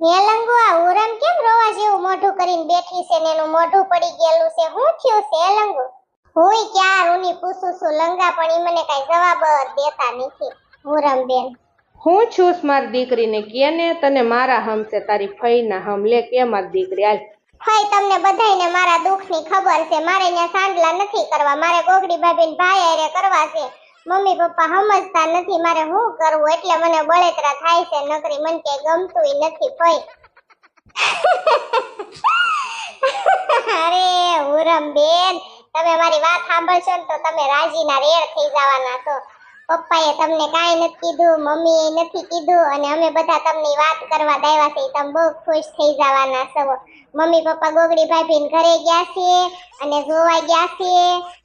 હે લંગુ આ ઉરમ કેમ રોવા જેવું મોઢું કરીને બેઠી છે ને એનું મોઢું પડી ગયેલું છે? હું થયું છે હેલંગુ હુંય ક્યાં રૂની પૂછું છું લંગા પણ ઈ મને કઈ જવાબ દેતા નથી ઉરમ બેન હું છું મારી દીકરીને કે ને તને મારા હમ છે તારી ફઈના હમ. લે કે મારી દીકરી આજ ફઈ તમને બધાયને મારા દુઃખની ખબર છે મારે ત્યાં સાંડલા નથી કરવા મારે ગોગડી ભાભીને ભાઈ આરે કરવા છે. મમ્મી, પપ્પા સમજતા નથી મારે શું કરવું? એટલે મને બળેતરા થાય છે. નકરી મન કે ગમતું નથી ભાઈ. અરે, હુરમ બેન. તમે મારી વાત સાંભળશો ને તો તમે રાજીના રેડ થઈ જવાના છો. પપ્પાએ તમને કાંઈ નથી કીધું, મમ્મીએ નથી કીધું અને અમે બધા તમને વાત કરવા દાવ્યા છે તમે બહુ ખુશ થઈ જવાના સવો મમ્મી પપ્પા ગોગડી ભાભીને ઘરે ગયા છે અને જોવા ગયા છે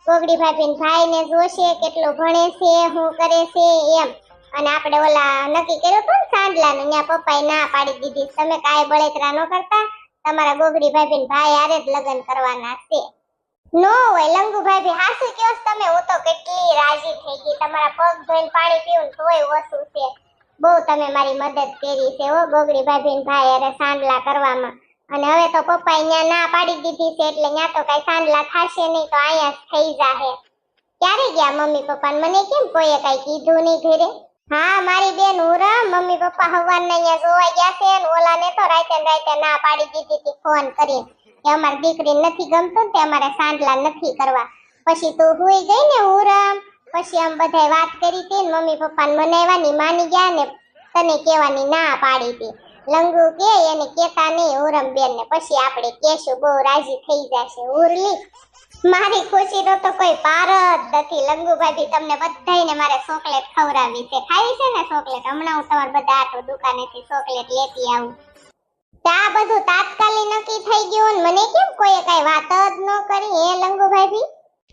ગોગડી ભાભીને ભાઈને જોશે, કેટલો ભણે છે, શું કરે છે, એમ. અને આપણે ઓલા નક્કી કર્યું હતું ને સાંડલાનું ત્યાં પપ્પાએ ના પાડી દીધી. તમે કાંઈ બળેતરા ન કરતા, તમારા ગોગડી ભાભીને ભાઈ આરે જ લગ્ન કરવાના છે. નો હોય લંગુ ભાભી હાસુ કયો તમે, હું તો કેટલી રાજી થઈ ગઈ. તમારા પગ ધોઈને પાણી પીવું તોય ઓછું છે. બહુ તમે મારી મદદ કરી છે હો ગોગડી ભાભી ભાઈ, અરે સાંડલા કરવામાં. અને હવે તો પપ્પા અહીંયા ના પાડી દીધી છે, એટલે ત્યાં તો કઈ સાંડલા થાશે નહીં, તો અહીંયા થઈ જાહે. ક્યારે ગયા મમ્મી પપ્પા મને કેમ કોઈએ કઈ કીધું નહીં ઘરે? હા, મારી બેન ઉરા મમ્મી પપ્પા હવારના અહીંયા જોવા ગયા છે ને, ઓલાને તો રાતે ને રાતે ના પાડી દીધી હતી, ફોન કરીને. કે અમારી દીકરી નથી ગમતું તે અમારે સાંડલા નથી કરવા. પછી તું હુઈ ગઈ ને ઉરમ. પછી આમ બધાય વાત કરી હતી મમ્મી પપ્પાને મનાવવાની માની ગયા ને તને કહેવાની ના પાડી હતી. લંગુ કે એને કેતા નહીં ઉરમ બેન ને. પછી આપણે કેશું બહુ રાજી થઈ જશે. ઉરલી, મારી ખુશીનો તો કોઈ પાર જ નથી. લંગુભાઈ તમને બધાને મારે ચોકલેટ ખવડાવી છે. ખાઈ છે ને ચોકલેટ હમણાં હું તમારે બધા આટો દુકાનેથી ચોકલેટ લેતી આવું. તો બધું તાત્કાલિક નક્કી થઈ ગયું ને મને કેમ કોઈએ કઈ વાત જ ન કરી એ લંગુ ભાભી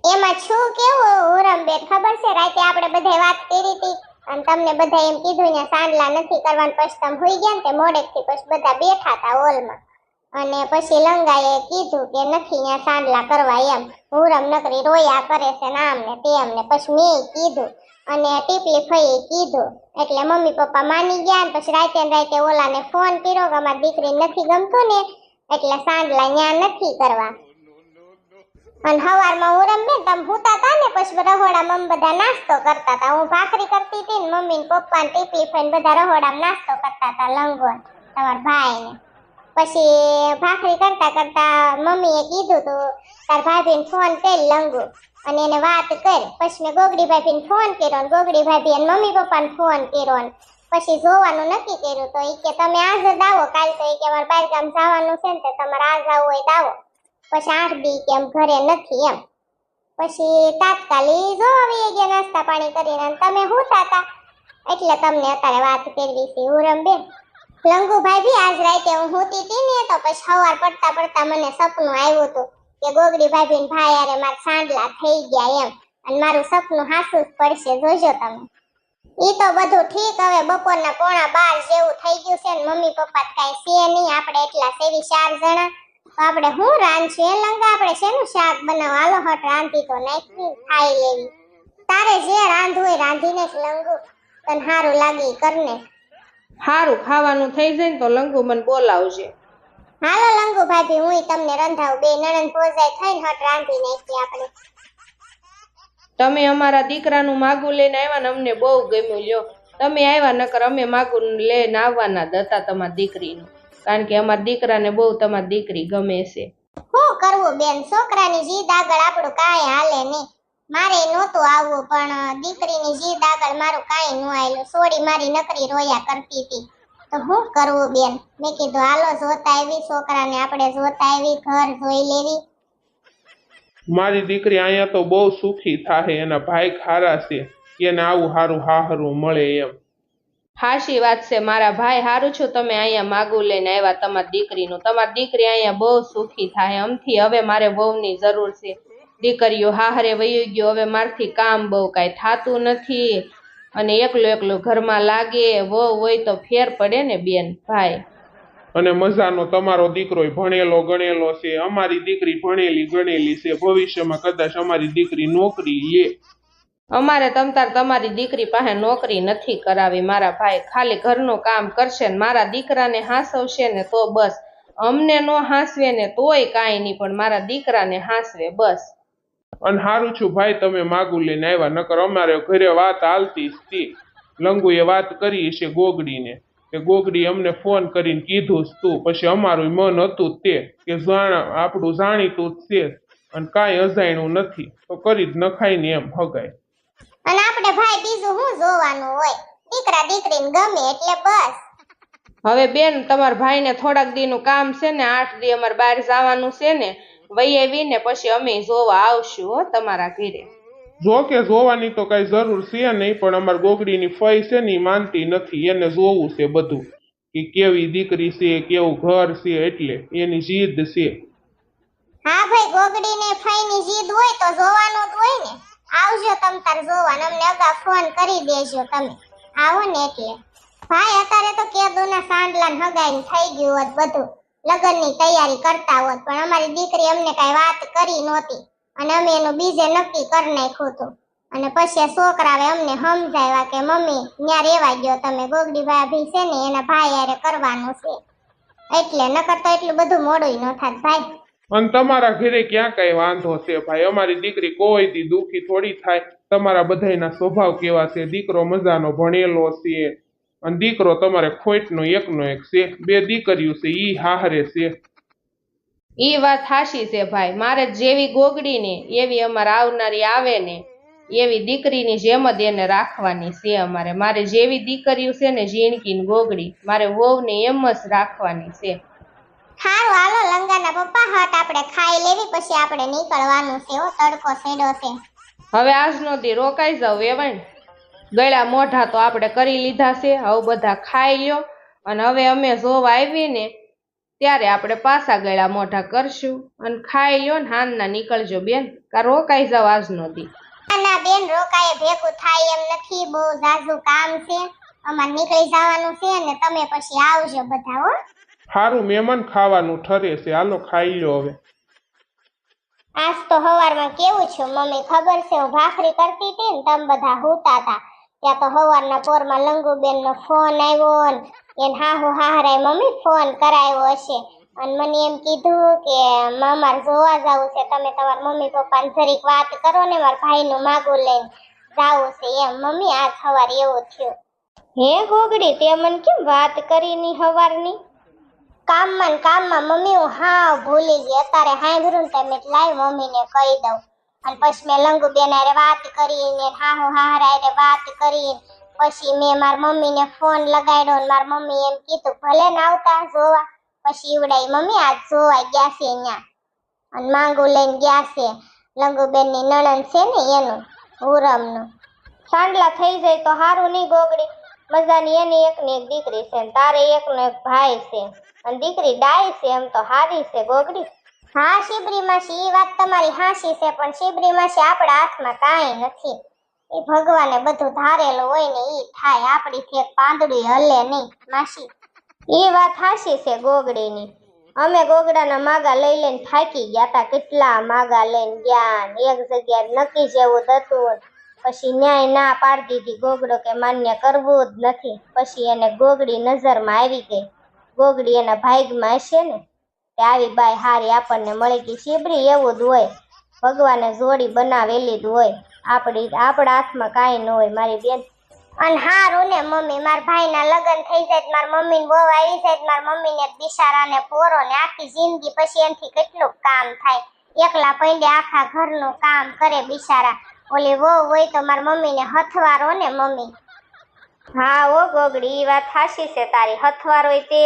એમાં છું કેવું ઉરમ બેન ખબર છે, રાતે આપણે બધે વાત કરી હતી અને તમને બધા એમ કીધું ને, સાંડલા નથી કરવાનું, પછી હોઈ ગયા ને, તે મોડેકથી પછી બધા બેઠા હતા હોલમાં. અને પછી લંગાએ કીધું કે નથી અહીંયા સાંડલા કરવા એમ. ઉરમ નકરી રોયા કરે છે ને આમ ને તેમ ને પછી મેં કીધું અને ટીપલી કીધું. એટલે મમ્મી પપ્પા માની ગયા પછી રાતે રાતે ઓલાને ફોન કર્યો કે અમારી દીકરી નથી ગમતું ને, એટલે સાંડલા ન્યા નથી કરવા. અને હવારમાં ઉરમ બેન તમે ભૂતા હતા ને, પછી રહોડા મમ બધા નાસ્તો કરતા હતા હું ભાખરી કરતી હતી ને મમ્મી ને પપ્પા ને ટીપલી ફઈને બધા રહોડામાં નાસ્તો કરતા હતા લંગોન તમારા ભાઈ ને પછી ભાખરી કરતા કરતા મમ્મીએ કીધું તું, તાર ભાભીને ફોન કરી લંગુ અને એને વાત કર. પછી મેં ગોગડી ભાભીને ફોન કર્યો ને ગોગડી ભાભી અને મમ્મી પપ્પાને ફોન કર્યો ને પછી જોવાનું નક્કી કર્યું. તો એ કે, તમે આજ જ આવો, કાલ તો એ કે અમારે બહાર ગામ જવાનું છે ને, તો તમારે આજ આવો હોય તો આવો. પછી આઠ દી કે એમ ઘરે નથી એમ. પછી તાત્કાલિક જો આવી ગયા નાસ્તા પાણી કરીને તમે હું હતા એટલે તમને અત્યારે વાત કરવી છે ઉરમ બેન લંગુભાઈ બી આજ રાતે હું હોતી હતી ને, તો પછી સવાર પડતા પડતા મને સપનું આવ્યું હતું. કે ગોગડી ભાભી ભાઈ અરે મારા સાંડલા થઈ ગયા એમ. અને મારું સપનું હાસું જ પડશે, જોજો તમે. ઈ તો બધું ઠીક, હવે બપોરના પોણા બાર જેવું થઈ ગયું છે ને મમ્મી પપ્પા કાંઈ છે નહીં, આપણે એટલા સેવી ચાર જણા. તો આપણે શું રાંધશું? એ લંગા, આપણે શેનું શાક બનાવ હાલો, હટ, રાંધી તો નાખી, ખાઈ લેવી. તારે જે રાંધવું હોય રાંધીને જ લંગુ. તને સારું લાગે કરને. સારું ખાવાનું થઈ જાય ને તો લંગુ મને બોલાવજે. હાલો લંગુ ભાભી હું તમને રંધાવું. બે નણંદ ભોજાઈ થઈને હટ રાંધી નાખી આપણે. તમે અમારા દીકરાનું માગું લઈને આવ્યા ને અમને બહુ ગમ્યું લ્યો. તમે આવ્યા નકર અમે માગું લઈને આવવાના જ હતા તમારી દીકરીનું. કારણ કે અમારા દીકરાને બહુ તમારી દીકરી ગમે છે. શું કરવું બેન? છોકરાની જીદ આગળ આપણું કાંઈ હાલે નહીં. મારે નહોતું આવવું પણ દીકરીની જીદ આગળ મારું કાંઈ ન આવેલું સોડી મારી નકરી રોયા કરતી હતી. તો શું કરવું બેન? મેં કીધું હાલો જોતા આવી છોકરાને આપણે જોતા આવી ઘર જોઈ લેવી. મારી દીકરી અહીંયા તો બહુ સુખી થાહે એના ભાઈ ખારા છે. એને આવું હારું હાહરું મળે એમ. હાશી વાત છે મારા ભાઈ હારું છું તમે અહીંયા માગું લઈને આવ્યા તમારી દીકરીનું. તમારી દીકરી અહીંયા બહુ સુખી થાય અમથી હવે મારે વહુની જરૂર છે. દીકરીઓ હાહરે વહી ગયો હવે મારથી કામ બહુ કાંઈ થાતું નથી. અને એકલો એકલો ઘરમાં લાગે વહુ હોય તો ફેર પડે ને બેન ભાઈ. અને મજાનો તમારો દીકરો ભણેલો ગણેલો છે. અમારી દીકરી ભણેલી ગણેલી છે. ભવિષ્યમાં કદાચ અમારી દીકરી નોકરી લે. અમારે તમતાર તમારી દીકરી પાસે નોકરી નથી કરાવી. મારા ભાઈ ખાલી ઘરનું કામ કરશે ને મારા દીકરાને હાંસવશે ને તો બસ. અમને નો હાંસવે ને તોય કાંઈ નહીં પણ મારા દીકરાને હાંસવે બસ. અને સારું છું ભાઈ તમે માગું લઈને આવ્યા નકર અમારે ઘરે વાત હાલતી હતી. લંગુએ વાત કરી છે ગોગડીને કે ગોગડી અમને ફોન કરીને કીધું તું. પછી અમારું મન હતું તે કે જાણ આપણું જાણીતું જ છે અને કાંઈ અજાણ્યું નથી. તો કરી જ નખાય ને એમ હગાય. અને આપણે ભાઈ બીજું શું જોવાનું હોય? દીકરા દીકરીને ગમે એટલે બસ. હવે બેન તમારા ભાઈને થોડાક દીનું કામ છે ને આઠ દી અમારે બહાર જવાનું છે ને વહી આવીને પછી અમે જોવા આવશું હો તમારા ઘરે. જો કે જોવાની તો કઈ જરૂર છે નહીં પણ અમાર ગોગડીની ફઈ છે ને માનતી નથી. એને જોવું છે બધું કે કેવી દીકરી છે કેવું ઘર છે એટલે એની જીદ છે. હા ભાઈ ગોગડી ને ફઈ ની જીદ હોય તો જોવાનું જ હોય ને. આવજો તમ તાર જોવા અમને અગા ફોન કરી દેજો તમે. આવો ને એટલે. ભાઈ અત્યારે તો કેદુના સાંડલા હગાઈ થઈ ગયું હોત બધું. લગ્નની તૈયારી કરતા હોત, પણ અમારી દીકરી અમને કાંઈ વાત કરી નહોતી અને અમે એનું બીજે નક્કી કરી નાખ્યું હતું. અને પછી છોકરાવે અમને સમજાવ્યા કે, મમ્મી ત્યાં રેવા ગયો તમે, ગોગડી ભાભી છે ને, એના ભાઈ આરે કરવાનું છે. એટલે નકર તો એટલું બધું મોડું ન થાત ભાઈ. અને તમારા ઘરે ક્યાં કઈ વાંધો છે ભાઈ? અમારી દીકરી કોઈ થી દુખી થોડી થાય. તમારા બધાના સ્વભાવ કેવા છે? દીકરો મજાનો ભણેલો છે. અને દીકરો તમારે ખોટનો એકનો એક છે. બે દીકરીઓ છે ઈ હાહરે છે. ઈ વાત હાશી છે ભાઈ. મારે જેવી ગોગડી ને એવી અમારે આવનારી આવે ને એવી દીકરીની જેમ જ એને રાખવાની છે અમારે. મારે જેવી દીકરીઓ છે ને ઝીણકી ને ગોગડી મારે વહુને એમ જ રાખવાની છે. હારું હાલો લંગાના પપ્પા હટ આપણે ખાઈ લેવી પછી આપણે નીકળવાનું છે ઓ તડકો છેડો છે. હવે આજનો દી રોકાઈ જાવ વેવાણ. ગળા મોઢા તો આપણે કરી લીધા છે હવે બધા ખાઈ લ્યો. અને હવે અમે જોવા આવીને ત્યારે આપણે પાછા ગળા મોઢા કરશું. અને ખાઈ લ્યો ને હાનના નીકળજો બેન. કા રોકાઈ જાવ આજનો દી. ના ના બેન રોકાય ભેગું થાય એમ નથી. બહુ ઝાઝું કામ છે. અમારે નીકળી જવાનું છે ને તમે પછી આવજો બધા હો. સારું મહેમાન ખાવાનું ઠરે છે. હાલો ખાઈ લો હવે. આજ તો હવારમાં કેવું છું મમ્મી ખબર છે હું ભાખરી કરતી હતી ને તમે બધા હોતા હતા. ત્યાં તો હવારના પોરમાં લંગુબેનનો ફોન આવ્યો ને એને હાહુ હાહરાય મમ્મી ફોન કરાવ્યો હશે. અને મને એમ કીધું કે મામાર જોવા જવું છે. તમે તમારા મમ્મી પપ્પાને જરીક વાત કરો ને મારા ભાઈનું માગું લઈને જાવું છે. એમ મમ્મી આજ સવારે એવું થયું. હે ગોગડી તે મને કેમ વાત કરી ની હવારની? કામમાં ને કામમાં મમ્મી હું હા ભૂલી ગઈ. અત્યારે હાંભળ્યું ને તમે લાવી મમ્મીને કહી દઉં. અને પછી મેં લંગુબેન હારે વાત કરીને હાહુ હાહરા હારે વાત કરીને પછી મેં મારા મમ્મીને ફોન લગાડ્યો ને મારા મમ્મી એમ કીધું, ભલે ને આવતા જોવા. પછી ઈવડાઈ, મમ્મી, આજ જોવા ગયા છે અહીંયા અને માંગુ લઈને ગયા છે લંગુબેનની નણંદ છે ને એનું ઉરમનું સાંડલા થઈ જાય તો સારું નહીં ગોગડી. મજાની એની એકની એક દીકરી છે તારે એકનો એક ભાઈ છે. અને દીકરી ડાય છે એમ તો હારી છે ગોગડી. હા શિબરી માસી એ વાત તમારી હાસી છે, પણ શિબરી માસી આપણા હાથમાં કાંઈ નથી. એ ભગવાને બધું ધારેલું હોય ને એ થાય, આપણી એક પાંદડી હલે નહીં, માસી. એ વાત હાસી છે ગોગડીની. અમે ગોગડાના માગા લઈ લઈને થાકી ગયા તા, કેટલા માગા લઈને ગયા એક જગ્યાએ નક્કી જેવું હતું પછી ન્યાય ના પાડી દીધી ગોગડો કે માન્ય કરવું જ નથી. પછી એને ગોગડી નજરમાં આવી ગઈ. ગોગડી એના ભાગમાં હશે ને? આવી બાઈ હારી આપણને મળી ગઈ. શીબરી એવું જ હોય. ભગવાને જોડી બનાવેલી જ હોય. આપણી આપણા હાથમાં કાંઈ ન હોય, મારી બેન. અને હારું ને, મમ્મી. મારા ભાઈના લગ્ન થઈ જાય મારા મમ્મીને બહુ આવી જાય મારા મમ્મીને બિચારાને પોરો ને આખી જિંદગી પછી એનથી કેટલું કામ થાય. એકલા પૈંડે આખા ઘરનું કામ કરે બિચારા ઓલી વહુ હોય તો મારા મમ્મીને હથવારો ને, મમ્મી. હા, ઓ ગોગડી વાત હાસી છે તારી. હથવારોય તે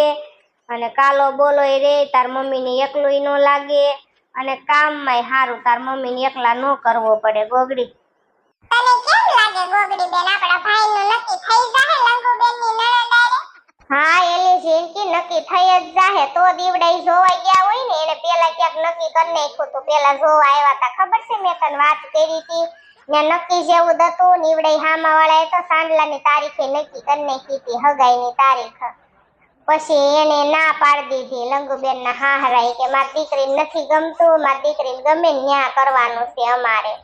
અને કાલો બોલોય રે તાર મમ્મીને એકલું ન લાગે. અને કામમાંય સારું તાર મમ્મીને એકલા ન કરવો પડે ગોગડી. તને કેમ લાગે ગોગડી બેન? આપણા ભાઈનું નક્કી થઈ જાહે લંગુ બેનની નણંદ હા એલી જિંદગી નક્કી થઈ જ જાહે. તો દીવડાઈ જોવા ગયા હોય ને એને પેલા ક્યાંક નક્કી કરી નાખ્યું તો પેલા જોવા આવ્યા તા. ખબર છે મેં તને વાત કરી હતી? ને નક્કી જેવું જ હતું નીવડાઈ હામા વાળાએ તો સાંડલાની તારીખે નક્કી કરી નાખી હતી હગાઈની તારીખ. પછી એને ના પાડી દીધી. લંગુબેન ના હાહરાઈ કે મારી દીકરી નથી ગમતું, મારી દીકરી ગમે ન્યા કરવાનું છે અમારે.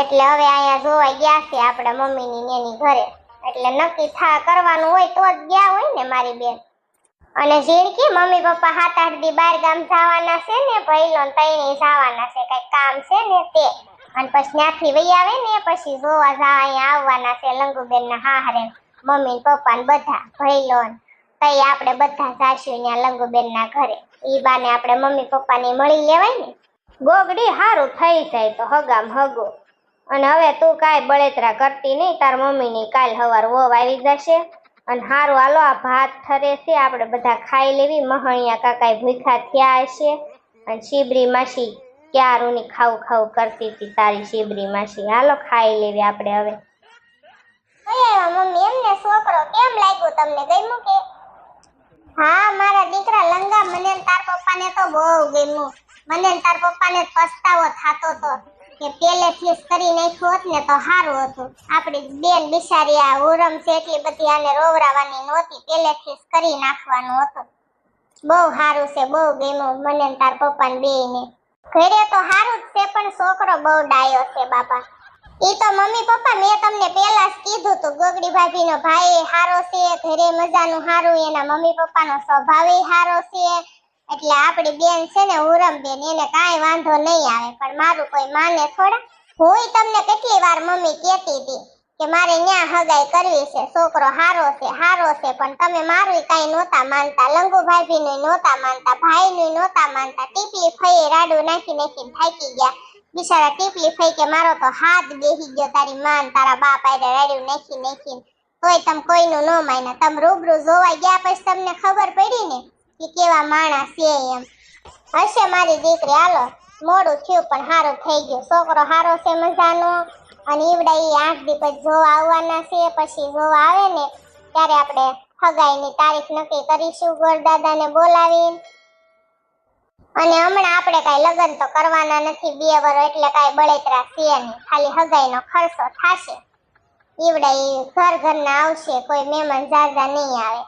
એટલે હવે અહીંયા જોવા ગયા છે આપણા મમ્મીની ને એની ઘરે. એટલે નક્કી થા કરવાનું હોય તો જ ગયા હોય ને મારી બેન. અને ઝીણકી મમ્મી પપ્પા હાથ આઠ દી બાર ગામ જવાના છે ને ભઈલો ને જવાના છે કઈ કામ છે ને તે. અને પછી ત્યાંથી વહી આવે ને, પછી જોવા જવા અહીંયા આવવાના છે લંગુબેન ના હાહરે મમ્મી પપ્પા ને બધા ભઈલો તઈ આપણે બધા જાશું ત્યાં લંગુબેન ના ઘરે. ઈ બાને આપણે મમ્મી પપ્પાને મળી લેવાય ને, ગોગડી હારું થઈ જાય તો હગામ હગો. અને હવે તું કાંઈ બળેતરા કરતી નહીં, તાર મમ્મીની કાલ હવાર વોવ આવી જશે. અને હારું હાલો, આ ભાત ઠરે છે, આપણે બધા ખાઈ લેવી. મહણિયા કાકાએ ભૂખ્યા થયા હશે. અને શીબરી માસી ક્યારુની ખાવ ખાવ કરતી હતી તારી શીબરી માસી? હાલો, ખાઈ લેવી આપણે હવે. મમ્મી, એમને છોકરો કેમ લાગ્યો તમને? ગમ્યું કે? હા, મારા દીકરા લંગા મને તાર તાર પપ્પાને તો બહુ ગમ્યું. મને તાર તાર પપ્પાને પસ્તાવો થાતો તો કે પેલેથી જ કરી નાખ્યું હોત ને તો સારું હતું. આપણી બેન બિચારી આ ઉરમ છે એટલી બધી આને રોવરાવાની નહોતી પેલેથી જ કરી નાખવાનું હતું. બહુ સારું છે, બહુ ગમ્યું મને તાર પપ્પાને બેને ઘરે તો સારું જ છે, પણ છોકરો બહુ ડાયો છે બાપા. ઈ તો મમ્મી પપ્પા મેં તમને પહેલા જ કીધું તું, ગોગડી ભાભીનો ભાઈ હારો છે, ઘરે મજાનું હારું, એના મમ્મી પપ્પાનો સ્વભાવ હારો છે. એટલે આપણી બેન છે ને ઉરમ બેન એને કાંઈ વાંધો નહીં આવે, પણ મારું કોઈ માને થોડા. હું તમને કેટલી વાર મમ્મી કહેતી હતી કે મારે ન્યા હગાઈ કરવી છે, છોકરો હારો છે હારો છે, પણ તમે મારું કાંઈ નહોતા માનતા લંગુ ભાભીનું નહોતા માનતા ભાઈનું નહોતા માનતા, ટીપી ફઈ રાડું નાખી નાખીને થાકી ગયા. બિચારા ટીપલી ફઈ કે મારો તો હાથ બેહી ગયો, તારી માન, તારા બાપ આરે રાડ્યું નાખી નાખીને તોય તમે કોઈનું ન માન્યા તમે રૂબરૂ જોવા ગયા પછી તમને ખબર પડી ને કે કેવા માણસ છે એમ. હશે મારી દીકરી, હાલો, મોડું થયું પણ સારું થઈ ગયું. છોકરો સારો છે મજાનો, અને ઈવડા એ આઠ દી પછી જોવા આવવાના છે, પછી જોવા આવે ને, ત્યારે આપણે હગાઈની તારીખ નક્કી કરીશું ગોરદાદાને બોલાવીને. અને હમણાં આપણે કાંઈ લગ્ન તો કરવાના નથી, બે વર એટલે કાંઈ બળેતરા છે નહીં. ખાલી હગાઈનો ખર્ચો થશે. ઈવડે ઘર ઘરના આવશે, કોઈ મહેમાન ઝાઝા નહીં આવે.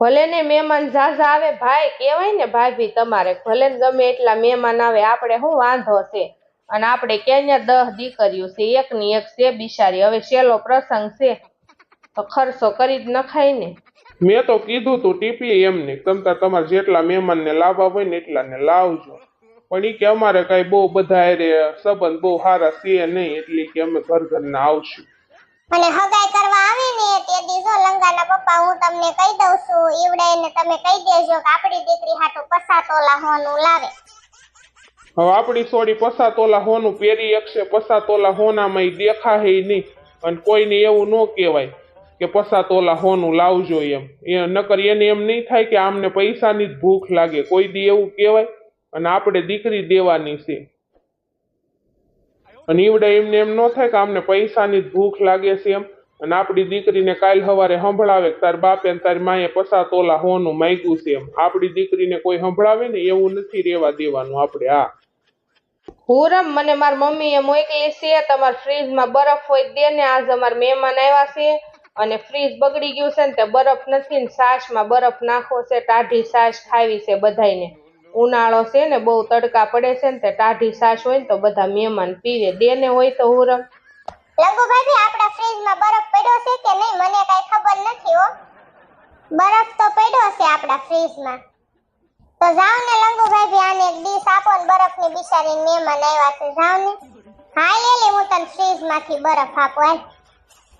ભલે ને મહેમાન ઝાઝા આવે, ભાઈ કહેવાય ને ભાભી તમારે, ભલે ને ગમે એટલા મહેમાન આવે, આપણે શું વાંધો છે? અને આપણે ક્યાં દહ દીકરીઓ છે, એકની એક છે બિચારી. હવે છેલ્લો પ્રસંગ છે. તો ખર્ચો કરી જ નખાય ને. મેં તો કીધું તું ટીપી એમને. તમતા તમારે જેટલા મહેમાનને લાવવા હોય ને એટલાને લાવજો. પણ એ કે અમારે કઈ બહુ બધા રે સંબંધ બહુ સારા છે નહીં એટલે કે અમે ઘર ઘરના આવશું. અને હગાઈ કરવા આવે ને તે દીજો લંગાના પપ્પા હું તમને કહી દઉં છું ઈવડાઈને તમે કહી દેજો કે આપણી દીકરી હાટુ પસા તોલા હોનું લાવે. હવે આપણી સોડી પસા તોલા હોનું પહેરી એકશે પસા તોલા હોનામાં દેખાય નહીં. અને કોઈને એવું ન કહેવાય. કે પસા તોલા હોનું લાવજો એમ. એ નકર એને એમ નહીં થાય કે આમને પૈસાની જ ભૂખ લાગે. કોઈ દી એવું કહેવાય, અને આપણે દીકરી દેવાની છે. અને ઈવડે એમને એમ ન થાય કે આમને પૈસાની જ ભૂખ લાગે છે એમ. અને આપણી દીકરીને કાલ સવારે સંભળાવે કે તાર બાપે ને તારી માએ પસા તોલા હોનું માગ્યું છે એમ. આપણી દીકરીને કોઈ સંભળાવે ને એવું નથી રેવા દેવાનું આપણે આ હુરમ મને મારી મમ્મીએ મોકલી છે, તમારા ફ્રીજમાં બરફ હોય દે ને આજ અમારા મહેમાન આવ્યા છે. અને ફ્રીજ બગડી ગયું છે ને તે બરફ નથી ને છાશમાં બરફ નાખો છે, ટાઢી છાશ ખાવી છે બધાયને. ઉનાળો છે ને બહુ તડકા પડે છે ને તે ટાઢી છાશ હોય ને તો બધા મહેમાન પીવે. દે ને હોય તો હુરમ લંગુભાઈ આપણા ફ્રીજમાં બરફ પડ્યો છે કે નહીં? મને કાંઈ ખબર નથી હો. બરફ તો પડ્યો છે આપણા ફ્રીજમાં તો જાવ ને લંગુભાઈ આને એક ડીશ આપો ને બરફની બિચારી મહેમાન આવ્યા છે. જાવ ને. હા એલી, હું તને ફ્રીજમાંથી બરફ આપો, હાલ.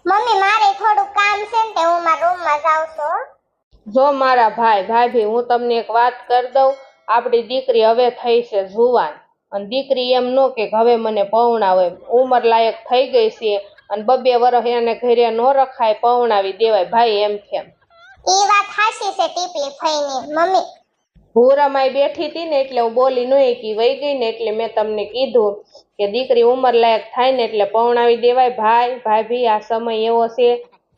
મમ્મી મારે થોડું કામ છે ને હું મારા રૂમમાં જાઉં છું. જો મારા ભાઈ ભાભી હું તમને એક વાત કરી દઉં. આપણી દીકરી હવે થઈ છે જુવાન. અને દીકરી એમ નો કે હવે મને પૌણાવે ઉંમર લાયક થઈ ગઈ છે અને બબે વર્ષ એને ઘરે ન રખાય પવણાવી દેવાય. ભાઈ એમ કેમ? એ વાત હાચી છે ટીપલી ફઈની. મમ્મી ભૂરામાઈ બેઠી હતી ને એટલે હું બોલી નહીં કી વહી ગઈ ને એટલે મેં તમને કીધું કે દીકરી ઉંમર લાયક થાય ને એટલે પૌણાવી દેવાય. ભાઈ ભાભી આ સમય એવો છે,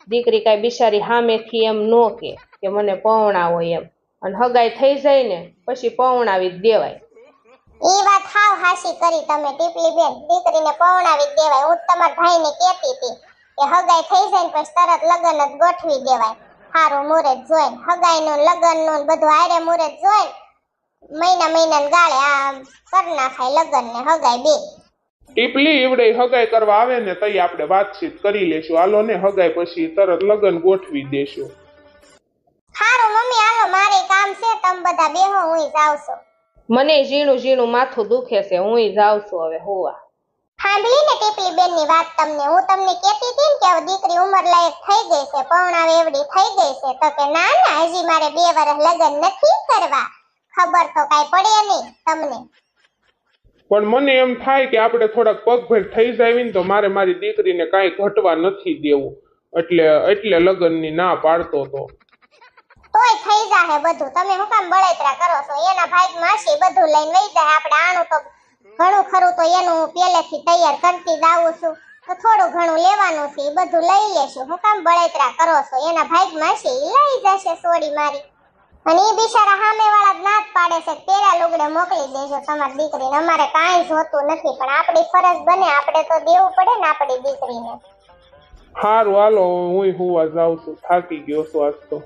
દીકરી કાંઈ બિચારી સામેથી એમ નો કે કે મને પવણાવો એમ. અને હગાઈ થઈ જાય ને પછી પવણાવી દેવાય. ઈ વાત હાવ હાસી કરી તમે, ટીપલી બેન. દીકરીને પૌણાવી દેવાય. હું તમારા ભાઈને કહેતી હતી કે હગાઈ થઈ જાય ને પછી તરત લગ્ન જ ગોઠવી દેવાય. હારું મુહૂર્ત જોઈને હગાઈનું લગ્નનું ને બધું હારે મુહૂર્ત જોઈને મહિના મહિના ગાળે આ કરી નાખાય લગ્ન ને હગાઈ બે. ટીપલી ઈવડે હગાઈ કરવા આવે ને તઈ આપણે વાતચીત કરી લેશું. હાલો ને હગાઈ પછી તરત લગ્ન ગોઠવી દેશું. હારું મમ્મી હાલો મારે કામ છે તમે બધા બેહો હું જાઉં છું મને ઝીણું ઝીણું માથું દુખે છે હું જાઉં છું હવે હોવા. સાંભળી ને ટીપલી બેનની વાત તમને હું તમને કહેતી હતી ને કે દીકરી ઉંમર લાયક થઈ ગઈ છે પૌણા વેવડી થઈ ગઈ છે તો કે ના ના હજી મારે બે વર્ષ લગ્ન નથી કરવા. ખબર તો કાઈ પડે નહીં તમને. પણ મને એમ થાય કે આપણે થોડાક પગભેર થઈ જાય ને તો મારે મારી દીકરીને કાંઈ ઘટવા નથી દેવું. એટલે એટલે લગ્નની ના પાડતો તો. તોય થઈ જાહે બધું. તમે હું કામ બળતરા કરો છો? એના ભાઈ માસી બધું લઈને વહી જાય. આપણે આણું તો ઘણું ખરું તો એનું હું પહેલેથી તૈયાર કરતી જ આવું છું. તો થોડું ઘણું લેવાનું છે એ બધું લઈ લેશું. હું કામ બળતરા કરો છો? એના ભાગમાં હશે એ લઈ જશે સોડી મારી. અને એ બિચારા સામે વાળા જ ના પાડે છે, પેલા લુગડે મોકલી દેજો તમારી દીકરીને. અમારે કાંઈ જોતું નથી, પણ આપણી ફરજ બને, આપણે તો દેવું પડે ને આપણી દીકરીને. સારું હાલો, હું હુવા જાઉં છું. થાકી ગયો છું આજ તો.